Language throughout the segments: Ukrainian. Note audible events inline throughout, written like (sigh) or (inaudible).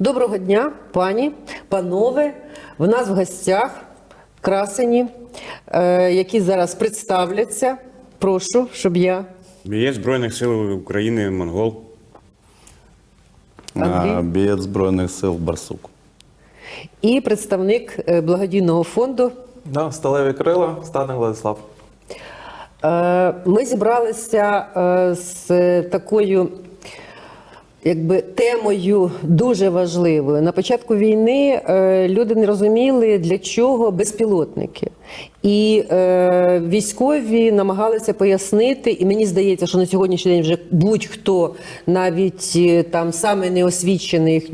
Доброго дня, пані, панове. В нас в гостях красені, е, які зараз представляться. Прошу, щоб я. Бієць Збройних сил України Монгол. Андрій? Бієць Збройних сил Барсук. І представник е, благодійного фонду. Да, сталеві крила, Стадник Владислав. Е, Ми зібралися е, з такою. Якби темою дуже важливою. На початку війни е, люди не розуміли для чого безпілотники, і е, військові намагалися пояснити. І мені здається, що на сьогоднішній день вже будь-хто, навіть е, там саме неосвічений,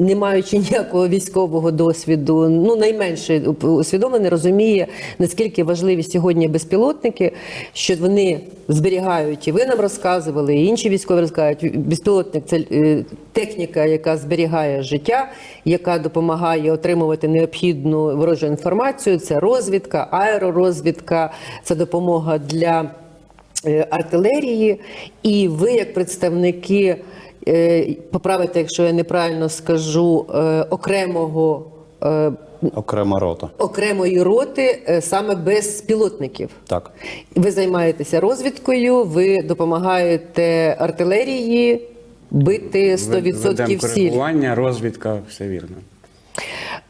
не маючи ніякого військового досвіду, ну найменше усвідомлений, розуміє наскільки важливі сьогодні безпілотники, що вони зберігають, і ви нам розказували, і інші військові розказують. Безпілотник це е, техніка, яка зберігає життя, яка допомагає отримувати необхідну ворожу інформацію. Це розвідка, аеророзвідка, це допомога для е, артилерії. І ви, як представники, е, поправите, якщо я неправильно скажу, е, окремого. Окрема рота. Окремої роти саме без пілотників. Так. Ви займаєтеся розвідкою, ви допомагаєте артилерії бити 100% Ведемо коригування, розвідка, все вірно.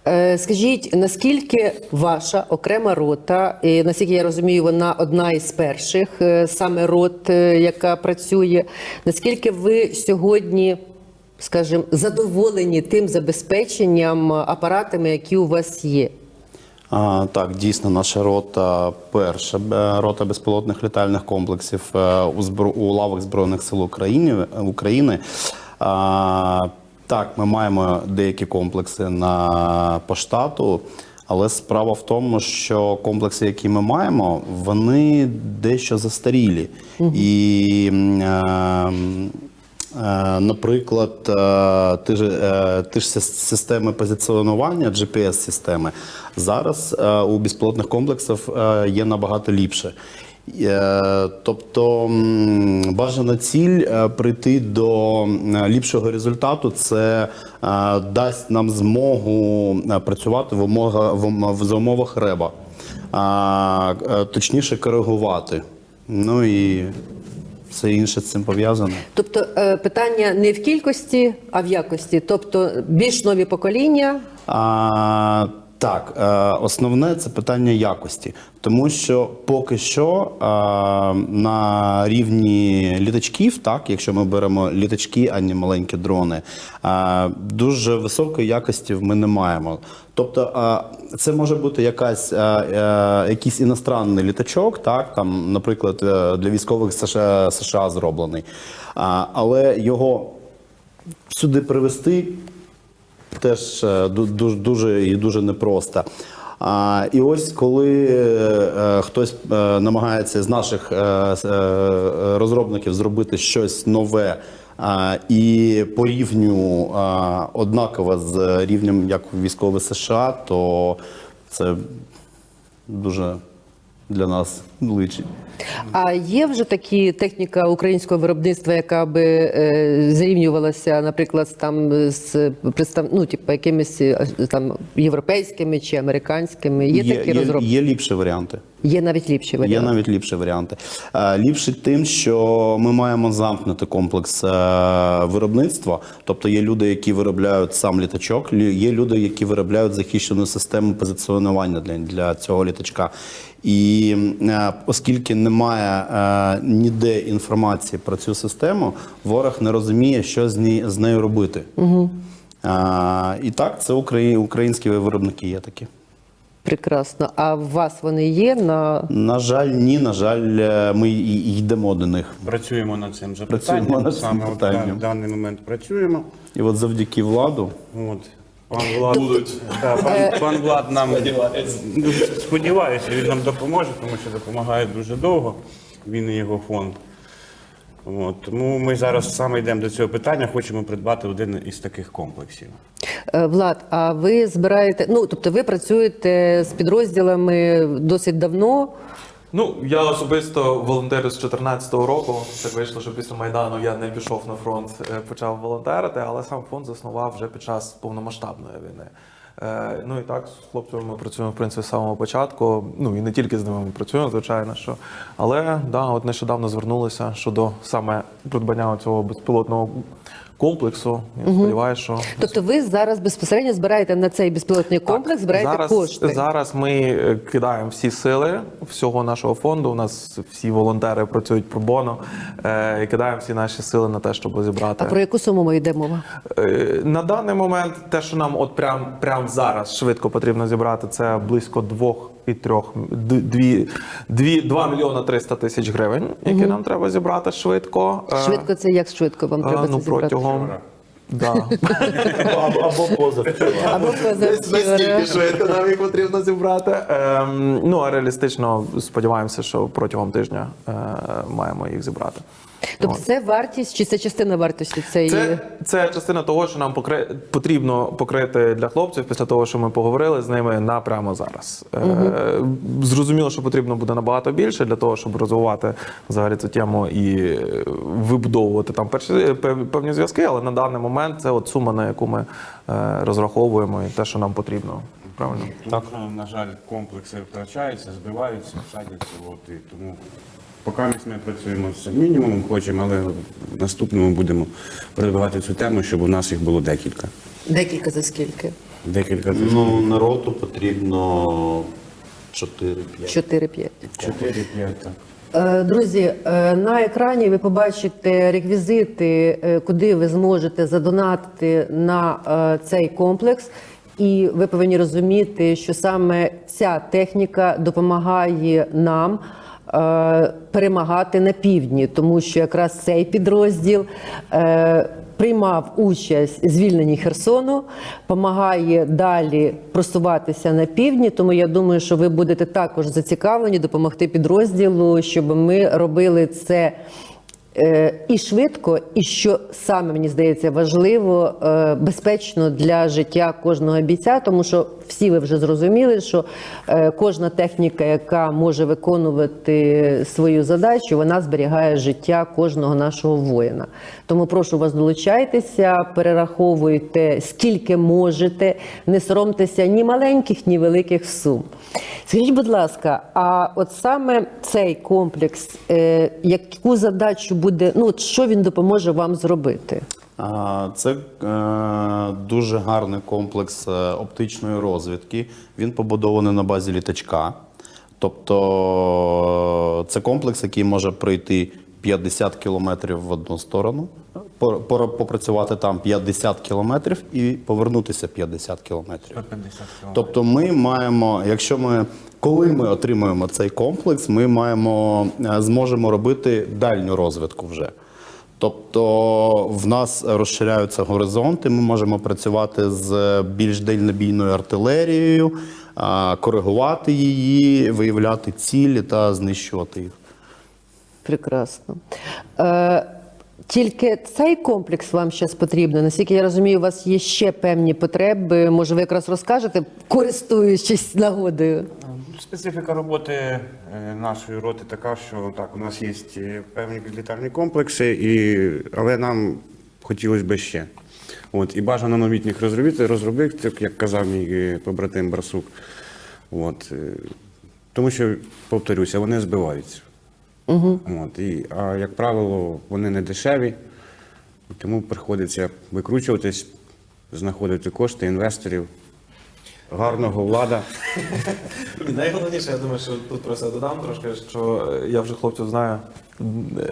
Е, Скажіть, наскільки ваша окрема рота, і наскільки я розумію, вона одна із перших е, саме рот, е, яка працює, наскільки ви сьогодні, скажімо, задоволені тим забезпеченням апаратами, які у вас є? А, так, дійсно, наша рота перша рота безпілотних літальних комплексів у, збро... у лавах Збройних сил України. України. Так, ми маємо деякі комплекси на по штату, але справа в тому, що комплекси, які ми маємо, вони дещо застарілі. І е, Е, Наприклад, е, ті ж, е, ті ж системи позиціонування, GPS-системи, зараз е, у безпілотних комплексах е, є набагато ліпше. Е, Тобто бажана ціль е, прийти до ліпшого результату, це е, дасть нам змогу працювати в умовах, в умовах реба, точніше коригувати. Ну і все інше з цим пов'язане. Тобто питання не в кількості, а в якості. Тобто більш нові покоління. А, так, е, основне це питання якості, тому що поки що е, на рівні літачків, так, якщо ми беремо літачки, а не маленькі дрони, е, дуже високої якості ми не маємо. Тобто це може бути якась, якийсь іностранний літачок, так, там, наприклад, для військових США, США зроблений, але його сюди привезти теж е, дуже, дуже і дуже непросто. А, і ось коли е, хтось е, намагається з наших е, е, розробників зробити щось нове а, і по рівню а, однаково з рівнем як у військових США, то це дуже для нас личить. А є вже такі техніка українського виробництва, яка би е, зрівнювалася, наприклад, там з представ... ну, типу, якимись е, там європейськими чи американськими? Є, такі є, розробки? є ліпші варіанти. Є навіть ліпші Є навіть ліпші варіанти. Е, Ліпші тим, що ми маємо замкнути комплекс е, виробництва. Тобто є люди, які виробляють сам літачок, є люди, які виробляють захищену систему позиціонування для, для цього літачка. І е, оскільки немає е, ніде інформації про цю систему, ворог не розуміє, що з, ній, з нею робити. Угу. І так, це украї- українські виробники є такі. Прекрасно. А у вас вони є на На жаль, ні. На жаль, е, ми йдемо до них. Працюємо над цим Працюємо запитанням. над цим Саме от на- в даний момент працюємо. І от завдяки владу От. Пан Влад, да, пан, пан Влад нам сподіваюся, він нам допоможе, тому що допомагає дуже довго. Він і його фонд. От. Тому ми зараз саме йдемо до цього питання, хочемо придбати один із таких комплексів. Е, Влад, а ви збираєте, ну тобто ви працюєте з підрозділами досить давно. Ну, я особисто волонтерю з 2014 року. Так вийшло, що після Майдану я не пішов на фронт, е, почав волонтерити, але сам фонд заснував вже під час повномасштабної війни. Е, Ну і так, з хлопцями ми працюємо в принципі з самого початку. Ну і не тільки з ними ми працюємо, звичайно, що. Але да, от нещодавно звернулися щодо саме придбання цього безпілотного комплексу. Я сподіваюся, що Тобто ви зараз безпосередньо збираєте на цей безпілотний комплекс, збираєте зараз, кошти. Зараз ми е, кидаємо всі сили всього нашого фонду. У нас всі волонтери працюють про боно е, і кидаємо всі наші сили на те, щоб зібрати. А про яку суму ми йде мова? Е, На даний момент те, що нам от прям, прям зараз швидко потрібно зібрати, це близько двох і трьох д- дві, дві, два мільйона триста тисяч гривень, які нам треба зібрати швидко. Е, Швидко це як швидко вам е, треба ну, це зібрати? протягом. Да. Або, або позавчора. Або позавчора. швидко нам їх потрібно зібрати. Ем, ну а реалістично сподіваємося, що протягом тижня е, маємо їх зібрати. Тобто це вартість чи це частина вартості цієї? Це, це частина того, що нам покри... потрібно покрити для хлопців після того, що ми поговорили з ними на прямо зараз. Е, зрозуміло, що потрібно буде набагато більше для того, щоб розвивати взагалі цю тему і е, вибудовувати там перші певні зв'язки, але на даний момент це от сума, на яку ми е, розраховуємо, і те, що нам потрібно. Правильно? Так. На жаль, комплекси втрачаються, збиваються, садяться. От, і тому поки ми працюємо з мінімумом, хочемо, але в наступному будемо продавати цю тему, щоб у нас їх було декілька. Декілька за скільки? Декілька Ну, народу потрібно 4-5. 4-5. 4-5, так. Е, Друзі, е, на екрані ви побачите реквізити, е, куди ви зможете задонатити на е, цей комплекс. І ви повинні розуміти, що саме ця техніка допомагає нам перемагати на півдні, тому що якраз цей підрозділ е, приймав участь звільненні Херсону, допомагає далі просуватися на півдні. Тому я думаю, що ви будете також зацікавлені допомогти підрозділу, щоб ми робили це. Е, І швидко, і що саме мені здається важливо, е, безпечно для життя кожного бійця, тому що всі ви вже зрозуміли, що е, кожна техніка, яка може виконувати свою задачу, вона зберігає життя кожного нашого воїна. Тому прошу вас долучайтеся, перераховуйте скільки можете, не соромтеся ні маленьких, ні великих сум. Скажіть, будь ласка, а от саме цей комплекс, яку задачу буде, ну от що він допоможе вам зробити? Це е, дуже гарний комплекс е, оптичної розвідки. Він побудований на базі літачка. Тобто е, це комплекс, який може пройти 50 кілометрів в одну сторону, попрацювати там 50 кілометрів і повернутися 50 кілометрів. Тобто, ми маємо, якщо ми коли ми отримуємо цей комплекс, ми маємо е, зможемо робити дальню розвідку вже. Тобто в нас розширяються горизонти, ми можемо працювати з більш дальнобійною артилерією, коригувати її, виявляти цілі та знищувати їх. Прекрасно. Е, тільки цей комплекс вам зараз потрібен. Наскільки я розумію, у вас є ще певні потреби. Може, ви якраз розкажете, користуючись нагодою. Специфіка роботи е, нашої роти така, що так, у нас є е, певні підлітальні комплекси, і, але нам хотілося б ще. От, і бажано новітніх розробити, розробити, як казав мій е, побратим Барсук. От, тому що, повторюся, вони збиваються. Угу. От, і, а як правило, вони не дешеві, тому приходиться викручуватись, знаходити кошти інвесторів, гарного влада. Найголовніше, я думаю, що тут просто додам трошки, що я вже хлопців знаю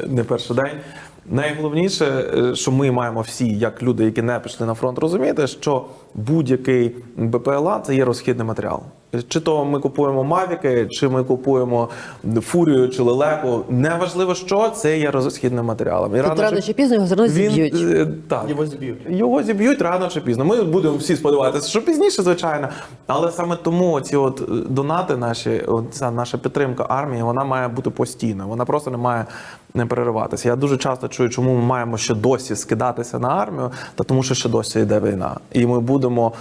не перший день. Найголовніше, е, що ми маємо всі, як люди, які не пішли на фронт, розуміти, що будь-який БПЛА це є розхідний матеріал. Чи то ми купуємо мавіки, чи ми купуємо фурію чи лелеку. Неважливо, що це є розхідним матеріалом. І Тобто рано чи пізно його він, зіб'ють. е, Так. Його зіб'ють. Його зіб'ють рано чи пізно. Ми будемо всі сподіватися, що пізніше, звичайно. Але саме тому ці от е, донати наші, ця наша підтримка армії, вона має бути постійною. Вона просто не має не перериватися. Я дуже часто чую, чому ми маємо ще досі скидатися на армію, та тому що ще досі йде війна. І ми будемо.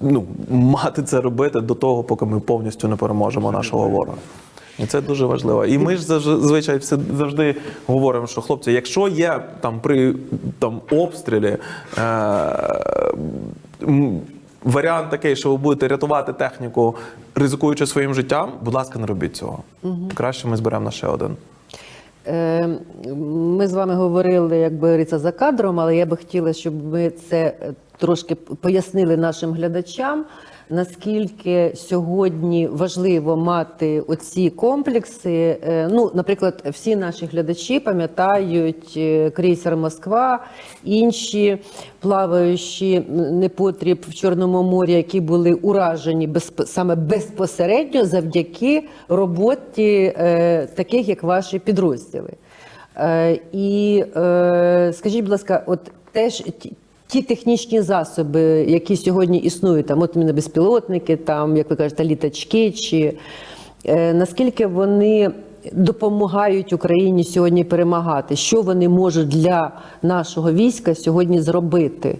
Ну, мати це робити до того, поки ми повністю не переможемо нашого ворога. І це дуже важливо. І ми ж зазвичай все завжди говоримо, що хлопці, якщо є там при там обстрілі. Е- Варіант такий, що ви будете рятувати техніку, ризикуючи своїм життям, будь ласка, не робіть цього. Краще ми зберемо на ще один. Е, Ми з вами говорили, як говориться, за кадром, але я би хотіла, щоб ми це е, трошки пояснили нашим глядачам, наскільки сьогодні важливо мати оці комплекси. Е, Ну, наприклад, всі наші глядачі пам'ятають е, крейсер Москва, інші плаваючі непотріб в Чорному морі, які були уражені безп- саме безпосередньо завдяки роботі е, таких, як ваші підрозділи. І скажіть, будь ласка, от теж ті, технічні засоби, які сьогодні існують, там от іменно безпілотники, там, як ви кажете, літачки, чи е, наскільки вони допомагають Україні сьогодні перемагати? Що вони можуть для нашого війська сьогодні зробити?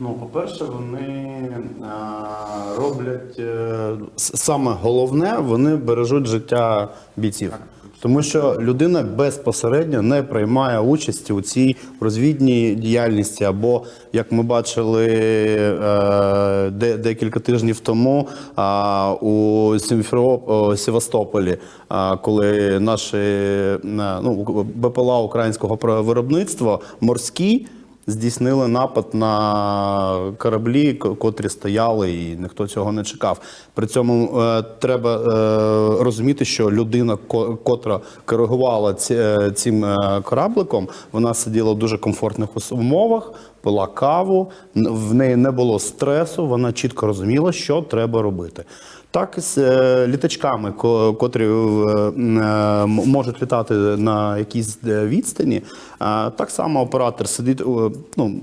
Ну, по-перше, вони а, роблять е, саме головне, вони бережуть життя бійців. Тому що людина безпосередньо не приймає участі у цій розвідній діяльності. Або, як ми бачили е, де, декілька тижнів тому у Сімфероп- Севастополі, коли наші ну, БПЛА українського виробництва морські здійснили напад на кораблі, котрі стояли, і ніхто цього не чекав. При цьому е, треба е, розуміти, що людина, ко- котра коригувала ці, е, цим е, корабликом, вона сиділа в дуже комфортних умовах, пила каву, в неї не було стресу, вона чітко розуміла, що треба робити. Так з е, літачками, ко- котрі е, е, можуть літати на якійсь відстані, так само оператор сидить ну,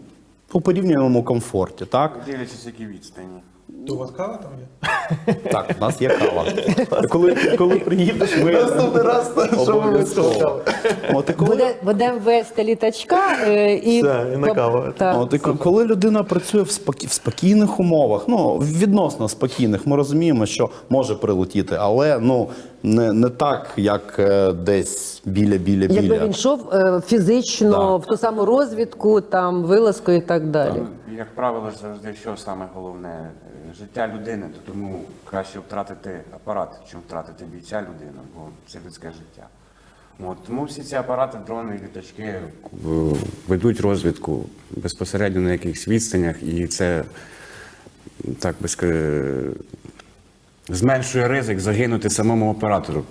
у порівняному комфорті. Так, Дивлячись, які відстані. У вас кава там є? (laughs) так у нас є кава. Коли, коли приїдеш, ми Наступний раз, що ви обов'язково. От і коли Буде, будемо вести літачка е, і, Все, і на каву. Так. От і коли людина працює в, спокій в спокійних умовах, ну відносно спокійних, ми розуміємо, що може прилетіти, але ну не, не так, як е, десь біля біля біля. Якби він йшов е, фізично Да. в ту саму розвідку, там вилазку і так далі. Як правило, завжди що саме головне Е, життя людини, то тому краще втратити апарат, чим втратити бійця людину, бо це людське життя. От, тому всі ці апарати, дрони, літачки ведуть розвідку безпосередньо на якихось відстанях, і це так би сказати, зменшує ризик загинути самому оператору.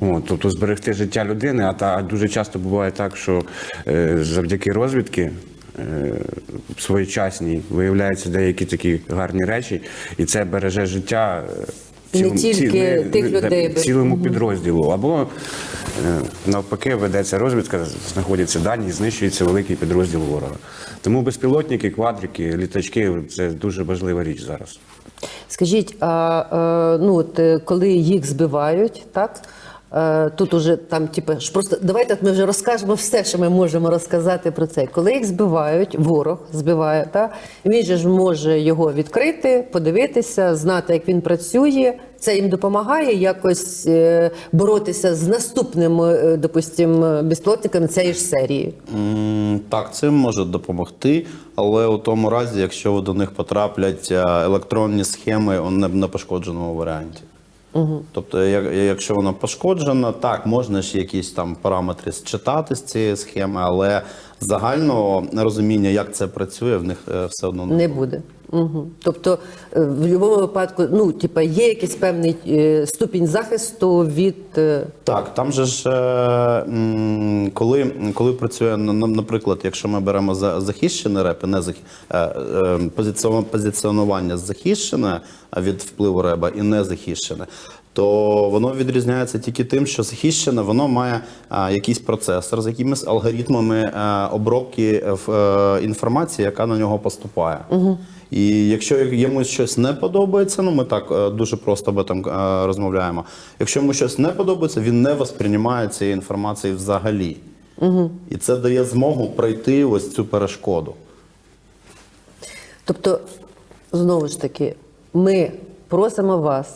От, тобто зберегти життя людини, а та дуже часто буває так, що е, завдяки розвідки е, своєчасній виявляються деякі такі гарні речі, і це береже життя. е, Не тільки тих людей, цілому підрозділу. Або е, навпаки ведеться розвідка, знаходяться дані, знищується великий підрозділ ворога. Тому безпілотники, квадрики, літачки це дуже важлива річ зараз. Скажіть, а е, ну от е, коли їх збивають, так? Е, Тут уже там, типу, ж просто давайте ми вже розкажемо все, що ми можемо розказати про це. Коли їх збивають, ворог збиває, та він же ж може його відкрити, подивитися, знати, як він працює. Це їм допомагає якось е, боротися з наступними, е, допустимо, безпілотниками цієї ж серії. М, Так, це може допомогти, але у тому разі, якщо до них потраплять електронні схеми не- непошкодженому варіанті. Тобто, як- якщо вона пошкоджена, так, можна ж якісь там параметри считати з цієї схеми, але загального розуміння, як це працює, в них е, все одно Не буде. Угу. Тобто, е, в будь-якому випадку, ну, типа, є якийсь певний е, ступінь захисту від. е, Так, там же ж, коли, коли працює, на- наприклад, якщо ми беремо за захищене реп, не захи, позиціонування захищене від впливу реба і не захищене, то воно відрізняється тільки тим, що захищене, воно має е, якийсь процесор з якимись алгоритмами е, обробки е, е, інформації, яка на нього поступає. І якщо йому щось не подобається, ну ми так дуже просто об этом розмовляємо. Якщо йому щось не подобається, він не восприймає цієї інформації взагалі. Угу. І це дає змогу пройти ось цю перешкоду. Тобто, знову ж таки, ми просимо вас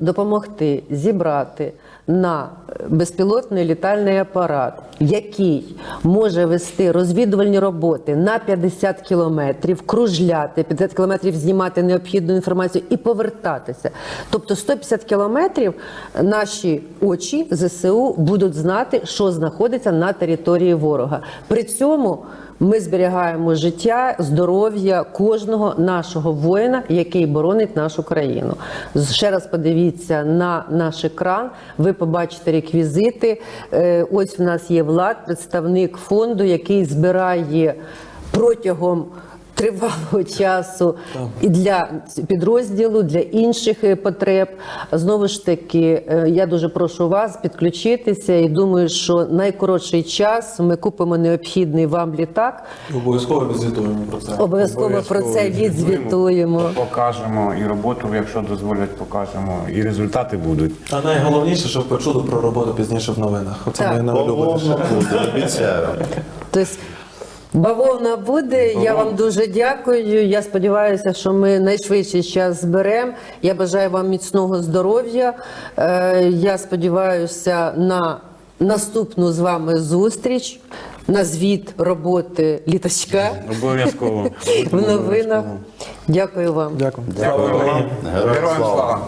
допомогти зібрати на безпілотний літальний апарат, який може вести розвідувальні роботи на 50 кілометрів, кружляти, 50 кілометрів знімати необхідну інформацію і повертатися. Тобто 150 кілометрів наші очі ЗСУ будуть знати, що знаходиться на території ворога. При цьому ми зберігаємо життя, здоров'я кожного нашого воїна, який боронить нашу країну. Ще раз подивіться на наш екран. Ви побачите реквізити. Е, Ось в нас є влад, представник фонду, який збирає протягом. Тривалого часу і для підрозділу, для інших е, потреб. Знову ж таки, е, я дуже прошу вас підключитися і думаю, що найкоротший час ми купимо необхідний вам літак. Обов'язково відзвітуємо про це. Обов'язково про це відзвітуємо. Покажемо і роботу, якщо дозволять, покажемо, і результати будуть. А найголовніше, щоб почули про роботу пізніше в новинах. Оце найулюбленіше. Буде, обіцяю. Тобто бавовна буде. Я вам дуже дякую. Я сподіваюся, що ми найшвидший час зберемо. Я бажаю вам міцного здоров'я. Е, Я сподіваюся на наступну з вами зустріч. На звіт роботи літачка Обов'язково. в новинах. Дякую вам. Дякую. Дякую. Героям Героям слава.